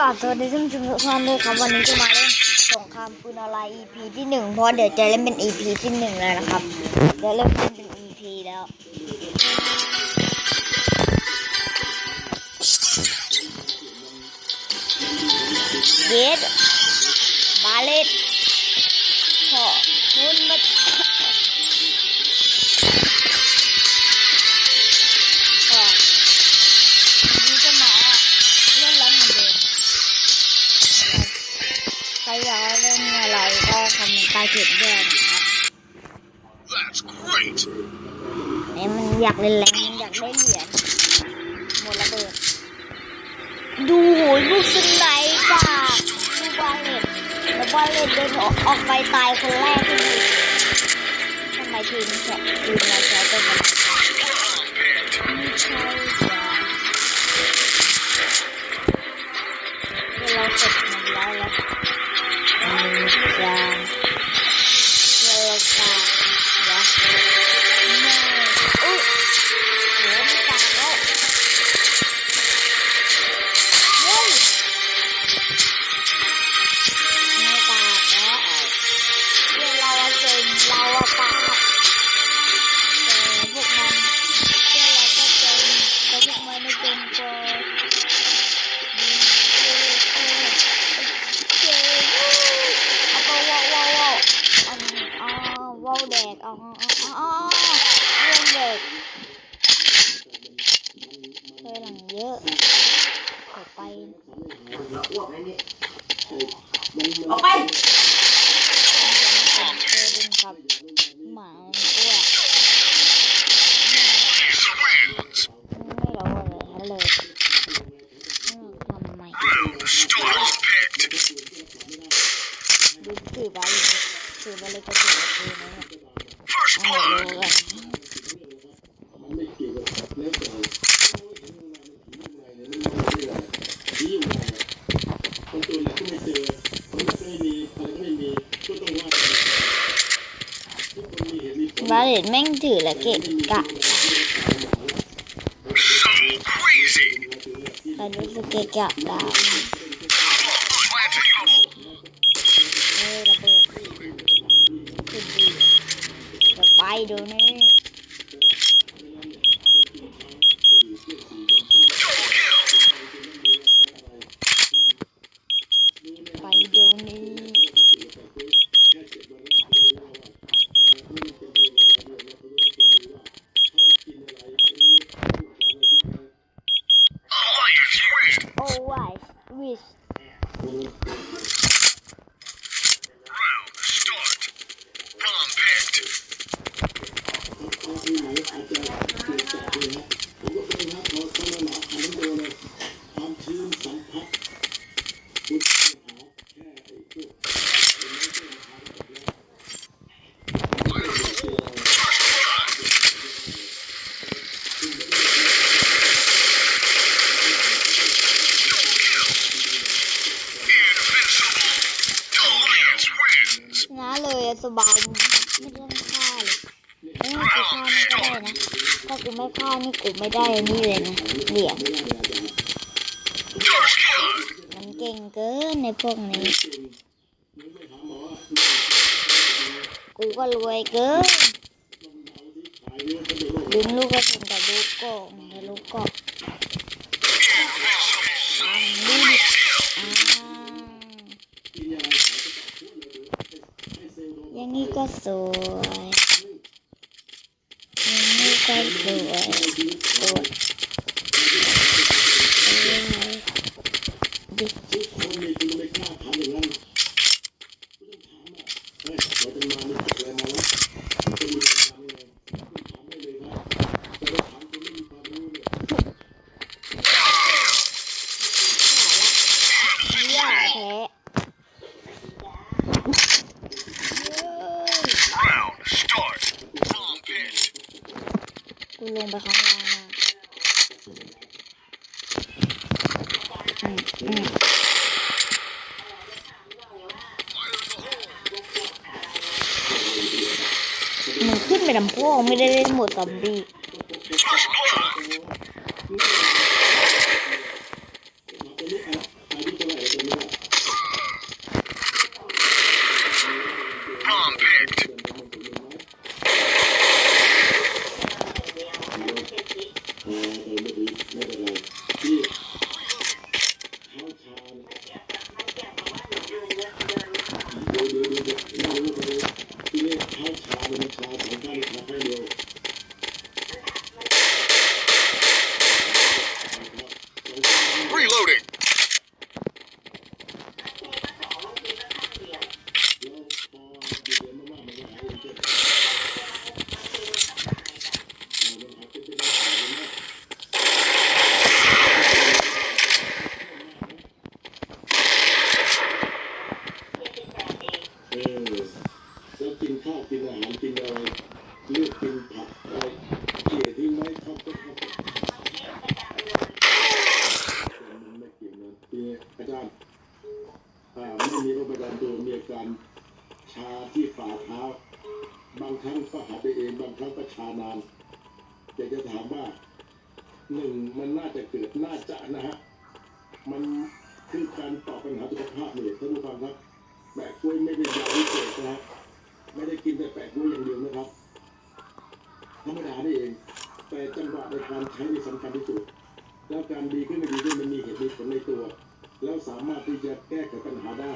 กับสวัสดีท่านผู้ชมทุกท่านด้วยครับวันนี้จะมาเล่นสงครามปืนออนไลน์ EP ที่หนึ่งเพราะเดี๋ยวจะเล่นเป็น EP ที่หนึ่งแล้วนะครับเดี๋ยวเริ่มเล่นเป็น EP แล้วเยสบาเลต เมนต์ใต้คลิปด้วยนะครับไอ้มันอยากเล่นแรงมันอยากได้เหรียญหมดระเบิด ดูโหยลูกสไนจ้ากดูบอลเลตแล้วบอลเลตเดินออกออกไปตายคนแรกที่ดูทำไมทีมแข่ทีมเราแฉเป็นอะไอ๋ออ๋ออ๋อเรื่องเด็กเคยหลังเยอะขอไปออกไปผมเคยเป็นครับหมาอ้วก Surrounds. ไม่รู้อะไรทั้งเลยอืมทำไม Round start. Picked. ดูถือไปถือไปเลยก็ถือไปเลยนะ First ไม่ blood. รู้กัน บาเลตแม่งถือและเกะกะ So crazy. แต่รู้สึกเกะกะดาวเฮ้ยระเบิดขึ้นดีจะไปดูนี่ Double kill. ไปเดี๋ยวนี้ Alliance win. โอ้วายวิส Round start. Bomb picked. นะเลยอะสบายไม่ต้องฆ่าเลยเอ้ยกูฆ่ามันก็ได้นะ ถ้ากู ไม่กูไม่ได้นี่เลยนะเหรียญ First blood. มันเก่งเกินในพวกนี้ กูก็รวยเกินดึงลูกกระสุนกับลูกกอกกับลูกกอกดูดิอย่างนี้ก็สวย อย่างนี้ก็สวยสวยสวยดิ อย่าแพ้ Round start. Bomb picked. กูลงไปข้างล่างนะมอืมมึงขึ้นไปลำโพงไม่ได้เล่นหมดซอมบี้ time. อาจารย์ไม่มีโรคประจำตัวมีอาการชาที่ฝ่าเท้า บางครั้งก็หายไปเองบางครั้งก็ชานานอยากจะถามว่าหนึ่งมันน่าจะเกิดน่าจะนะฮะมันคือการตอบปัญหาสุขภาพเนี่ยท่านผู้ฟังครับแปะกล้วยไม่ได้ยาวิเศษนะฮะไม่ได้กินแต่แปะกล้วยอย่างเดียวนะครับธรรมดานี่เอง แต่จังหวะในการใช้นี่สำคัญที่สุด แล้วการดีขึ้นไม่ดีขึ้นมันมีเหตุมีผลในตัว แล้วสามารถที่จะแก้ไขปัญหาได้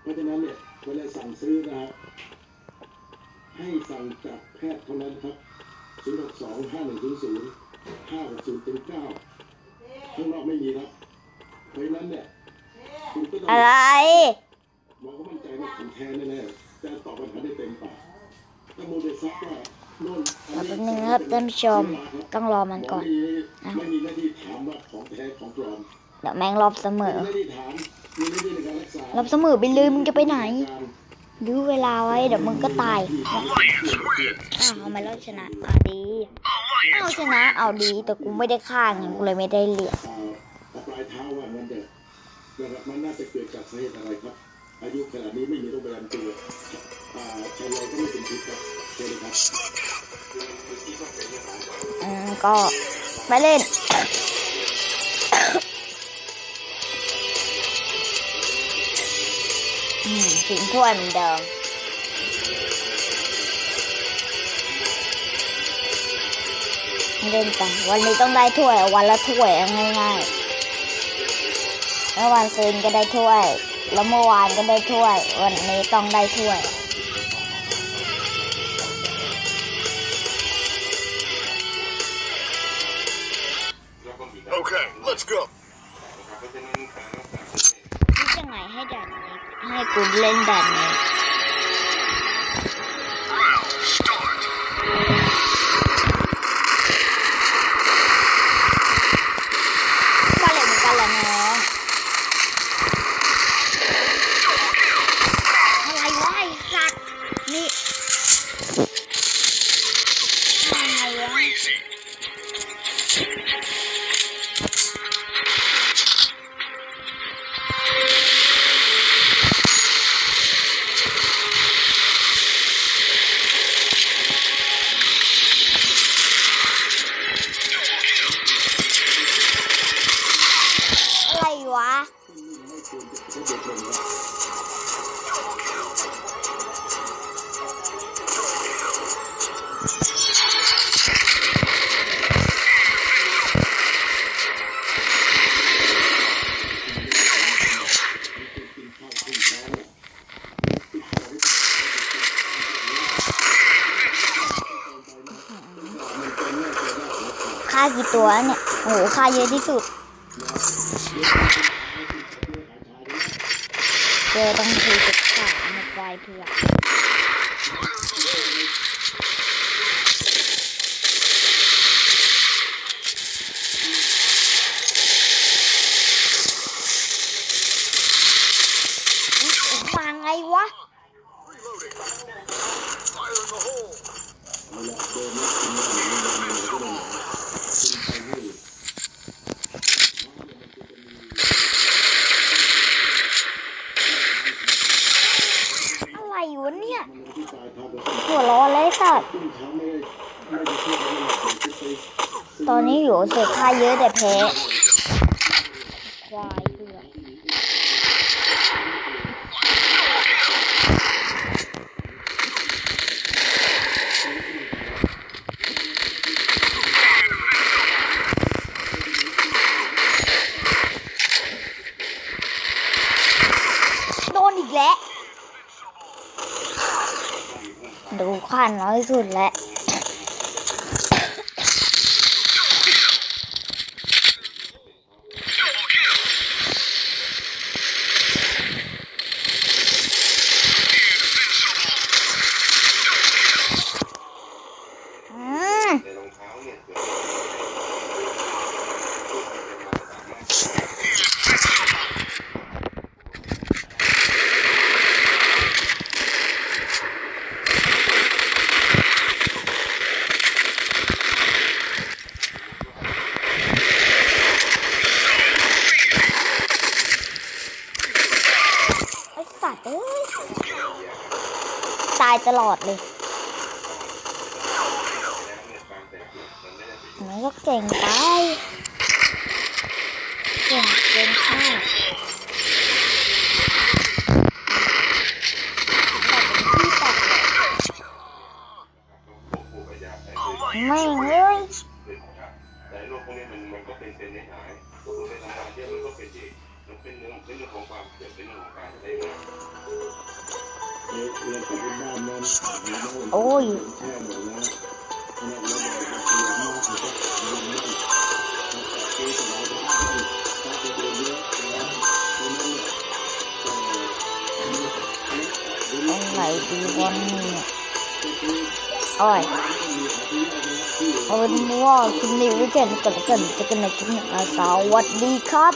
เพราะฉะนั้นเนี่ยเวลาสั่งซื้อนะฮะให้สั่งจากแพทย์เท่านั้นครับ 0 6 2 5 1 0 0 5 6 0ถึง9ข้างนอกไม่มีนะเพราะฉะนั้นเนี่ยคุณก็ต้องอะไรหมอก็มั่นใจว่าของแท้แน่ๆจะตอบปัญหาได้เต็มปากถ้าโมเดลซักว่าโน่นอัแป๊บนึงนะครับท่านผู้ชมต้องรอมันก่อนไม่มีหน้าที่ถามว่าของแท้ของปลอม เดี๋ยวแม่งรอบเสมมีอหน้าที่ถามมีหน้าที่ในการรักษารอบเสมอไปเลยมึงจะไปไหน ดูเวลาไว้เดี๋ยวมึงก็ตาย Alliance win. อ้าวทำไมเราชนะเอาดีเอาชนะเอาดีแต่กูไม่ได้ฆ่าไงกูเลยไม่ได้เหรียญอ่าแต่ปลายเท้าว่ามันจะนะครับมันน่าจะเกิดจากสาเหตุอะไรครับ อายุขนาดนี้ไม่มีโรคประจำตัวอ่าใช้อะไรก็ไม่เป็นพิษครับเชิญเลยครับอืมก็ไม่เล่น ถึงถ้วยเหมือนเดิมเล่นไปวันนี้ต้องได้ถ้วยวันละถ้วยง่ายๆเมื่อวานซืนก็ได้ถ้วย แล้วเมื่อวานก็ได้ถ้วย วันนี้ต้องได้ถ้วย ใากี่ตัวเนี่ย โอ้โหฆ่าเยอะที่สุด เจอต้องทีศึกษามาไกลเพื่อมาไงวะ Fire in the hole. เอาละเดินแล้วทำงานอย่างนี้มันก็ต้องคุณไปให้ อะไรวะเนี่ย มันที่ปลายเท้าเรา หัวร้อนเลยสัตว์ ขึ้นเท้าไม่ได้ไม่ได้ช่วยให้มันเสี ยไปตอนนี้อยู่เสียค่าเยอะแต่แพ้ ควายเบื่อ โดนอีกแล้ว ดูขั้นน้อยสุดแล้ว Double kill. Invincible. Double kill. อืม ในรองเท้าเนี่ยเกิด Invincible. เอ้ย ตลอดเลยมันก็เก่งไป เก่งเก่งมาก โอ้ยแช่หมดแล้วขนาดเราบอกว่าเสียมากถึงก็เรียนไม่ได้ตีสบาจะให้ถ้าไปเรียนเยอะแล้วตรงนั้นเนี่ยเอ่อตรงไหนดีวะเนี่ยโอ้ยเอาเป็นว่าคลิปนี้ไว้แค่นี้ก่อนกันจะกันในคลิปหน้าสวัสดีครับ